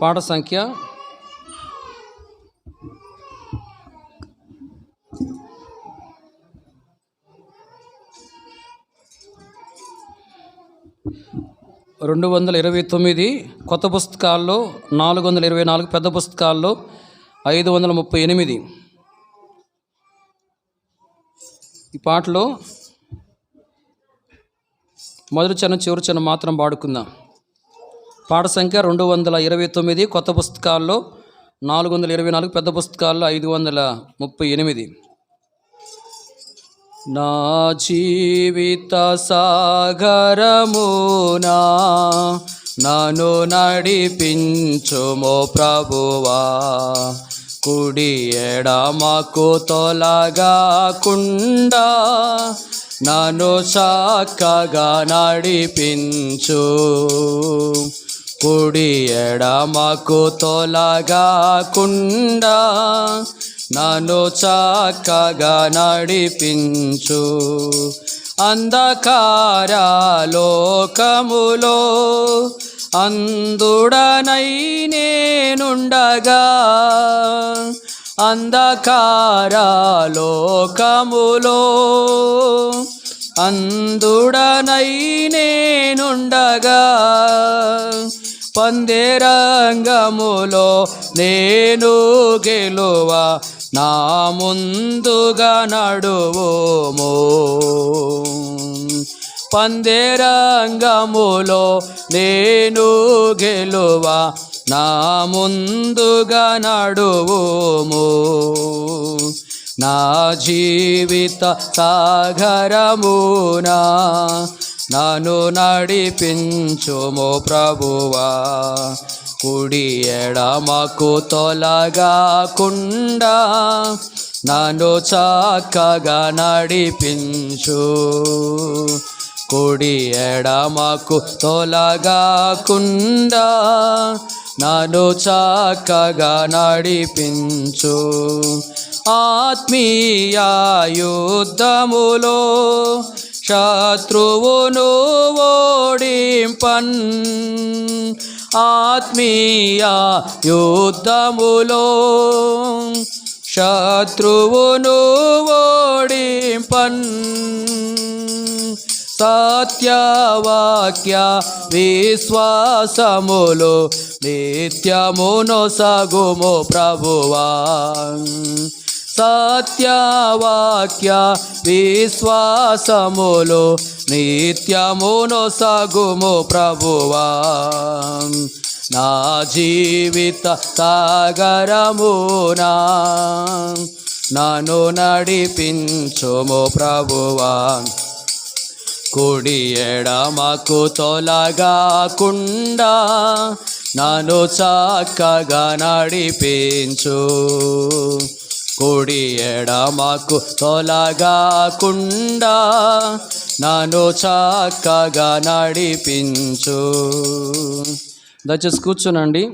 పాట సంఖ్య రెండు వందల ఇరవై తొమ్మిది కొత్త పుస్తకాల్లో నాలుగు వందల ఇరవై నాలుగు పెద్ద పుస్తకాల్లో ఐదు వందల ముప్పై ఎనిమిది. ఈ పాటలో మొదటి చరణం చివరి చరణం మాత్రం పాడుకుందాం పాట సంఖ్య రెండు వందల ఇరవై తొమ్మిది కొత్త పుస్తకాల్లో నాలుగు వందల ఇరవై నాలుగు పెద్ద పుస్తకాల్లో ఐదు వందల ముప్పై ఎనిమిది. నా జీవిత సాగరమునా నన్ను నడిపించుమో ప్రభువా కుడి ఎడమకు తొలగాకుండా నన్ను చక్కగా నడిపించు. కుడి ఎడమకు తొలగాకుండా నన్ను చక్కగా నడిపించు. అంధకార లోకములో అందుడనై నేనుండగా. అంధకారలోకములో అందుడనై నేనుండగా పందేరంగములో నేను గెలువ నా ముందుగా నడువుమో. పందేరంగములో నేను గెలువ నా ముందుగా నడువుము. నా జీవిత సాగరమునా నన్ను నడిపించుము ప్రభువా. కుడి ఎడమకు తొలగాకుండా నన్ను చక్కగా నడిపించు. కుడి ఎడమకు తొలగాకుండా నన్ను చక్కగా నడిపించు. ఆత్మీయ యుద్ధములో శత్రువును ఓడింపన్. ఆత్మీయ యుద్ధములో శత్రువును ఓడింపన్. సత్యవాక్య విశ్వాసములు నిత్యమును సగుము ప్రభువా. సత్యవాక్య విశ్వాసములు నిత్యమును సగుము ప్రభువా. నా జీవిత సాగరమునా నన్ను నడిపించుము ప్రభువా. కుడి ఎడమకు తొలగాకుండా నన్ను చక్కగా నడిపించు. కుడి ఎడమకు తొలగాకుండా నన్ను చక్కగా నడిపించు. దయచేసి కూర్చోనండి.